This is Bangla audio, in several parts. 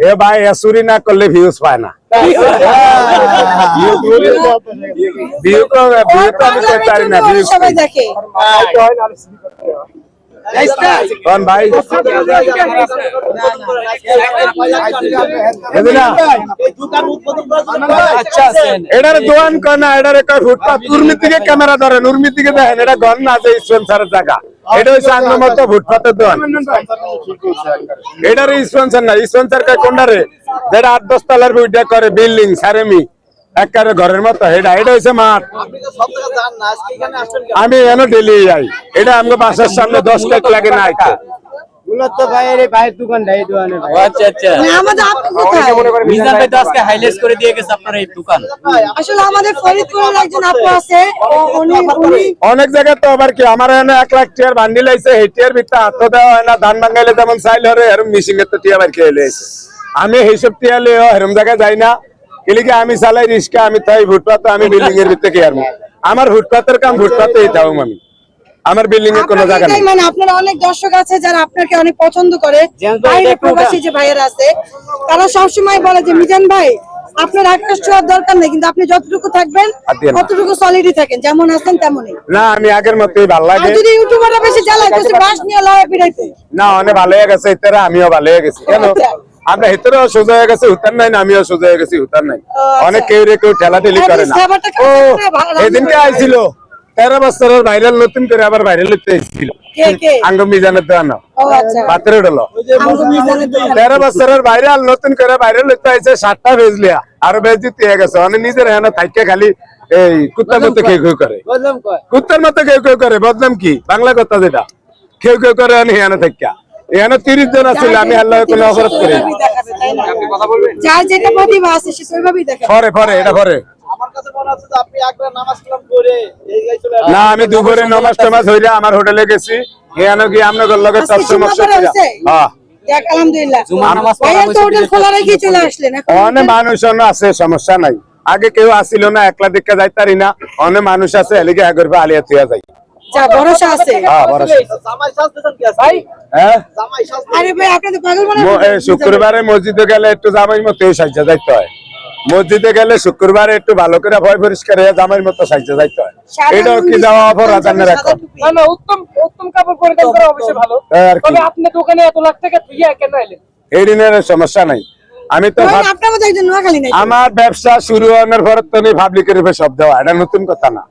এ ভাই এসুরি না করলে ভিউজ পায় না। ভিউ ভিউ তো ভিউ তো আমি করতে পারি না। ভিউজ সবাই দেখে। কোন ভাই এটার দোয়ান এটার ফুটপাত ক্যামেরা ধরেন উর্মি থেকে দেখেন এটা গন না যে স্পন্সারের জায়গা। এটা হচ্ছে আঙ্গ মতো ফুটপাতের দোয়ান। এটার স্পন্সার না স্পন্সার কয় কোনটারে যেটা আট দশ তলার করে বিল্ডিং সারেমি একবারে ঘরের মতো এটা এটা হচ্ছে মাঠ। আমি এনে ডেলি যাই। এটা আমাকে বাসার সামনে দশ টাক লাগে না এটা আচ্ছা আচ্ছা। মানে অনেক জায়গায় তো আবার কি আমার এখানে এক লাখ টিয়ার বান্ডিল আইছে এই টিয়ার ভিতরে হাত দেওয়া হয় না ধান ভাঙাইলে যেমন চাইল হরে এরম মিশিং এর তো টিয়া বার খেয়ে আমি এইসব টিয়া লিও এরম জায়গায় যাই না। এলিকে আমি চালাই রিস্কা আমি তাই ফুটপাত আমি বিল্ডিং এর ভিতরে কি আরমু? আমার ফুটপাতের কাম ফুটপাতে যাও আমি। আমার বিল্ডিং এর কোনো জায়গা নেই। মানে আপনার অনেক দর্শক আছে যারা আপনাকে অনেক পছন্দ করে। বাইরে প্রবাসী যে ভাইয়েরা আছে তারা সবসময় বলে যে মিজান ভাই আপনার আকাশ ছোঁয়ার দরকার নেই কিন্তু আপনি যতটুকু থাকবেন ততটুকু সলিডই থাকেন। যেমন আছেন তেমনই। না আমি আগের মতোই ভালো আর লাগে। যদি ইউটিউবাররা বেশি জ্বালায় তো বাস নিয়ে পিড়াইতে না অনেক ভালো হয়ে গেছে ইতারা আমিও ভালো হয়ে গেছি। কেন? আচ্ছা। আমরা ভিতরেও সোজা হয়ে গেছে উত্তর নাই না আমিও সোজা হয়ে গেছি উত্তর নাই। আচ্ছা। অনেক কেউ রে কেউ ঠেলা ঠেলি করে না। ও এদিনকে আইছিল তেরো বছরের ভাইরাল নতুন করে আবার ভাইরাল হতে এসেছিল। আঙ্গ মিজানের দেওয়ানো ও আচ্ছা। পাত্রে উঠল আমগো মিজানের দোকানে। তেরো বছরের ভাইরাল নতুন করে ভাইরাল হতে আইছে সাতটা ভেজলিয়া। আরও বেশ দিতে গেছে অনেক নিজের এখানে থাইকে খালি এই কুত্তার মতো কেউ কেউ করে। কুত্তার মতো কেউ কেউ করে বদনাম কি? বাংলা কথা যেটা। কেউ কেউ করে এখানে থাকা এখানে তিরিশ জন আছিল আমি আল্লাহ কোনো অপরাধ করি না। সেভাবেই দেখাবে, তাই না? যার যেটা প্রতিভা আছে সে সেভাবেই দেখাবে। পরে পরে এটা পরে আমার কাছে মনে হচ্ছে যে আপনি একবার নামাজ কালাম করে এই গাই চলে না আমি দুপুরে নমাজ টমাজ হইরা আমার হোটেলে গেছি। এখানে গিয়ে আপনাদের লগে পড়া হয়েছে? হ্যাঁ অনেক মানুষ আছে সমস্যা নাই। আগে কেউ আসিল না একলা দিকে যাইতারি না। অনেক মানুষ আছে এলিগে আগরবে আলিয়া থুয়া যাই যা ভরসা আছে। হ্যাঁ বড় জামাই সাজতেছেন কি ভাই? হ্যাঁ? জামাই সাজতে আরে ভাই আপনি তো পাগল মনে শুক্রবারে মসজিদে গেলে একটু জামাই মতো সাজা যাইতে হয়। মসজিদে গেলে শুক্রবারে একটু ভালো করে ভয় পরিষ্কার হয়ে জামাই মতো সাজা যাইতে হয়। এটাও কি যাওয়া অপরাধ আনে রাখো না না উত্তম উত্তম কাপড় পরিধান করা অবশ্যই ভালো। তবে আপনি দোকানে এত লাখ টাকা কেন এলেন এই দিনের সমস্যা নাই। আমি তো আমার ব্যবসা শুরু হওয়ার পর তো পাবলিকের উপরে সব দেওয়া। এটা নতুন কথা না।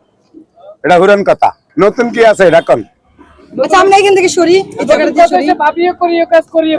এটা হুরান কথা। নতুন কি আছে? এটা কোন? আচ্ছা আমরা এখান থেকে সরি করিয়ে কাজ করিয়ে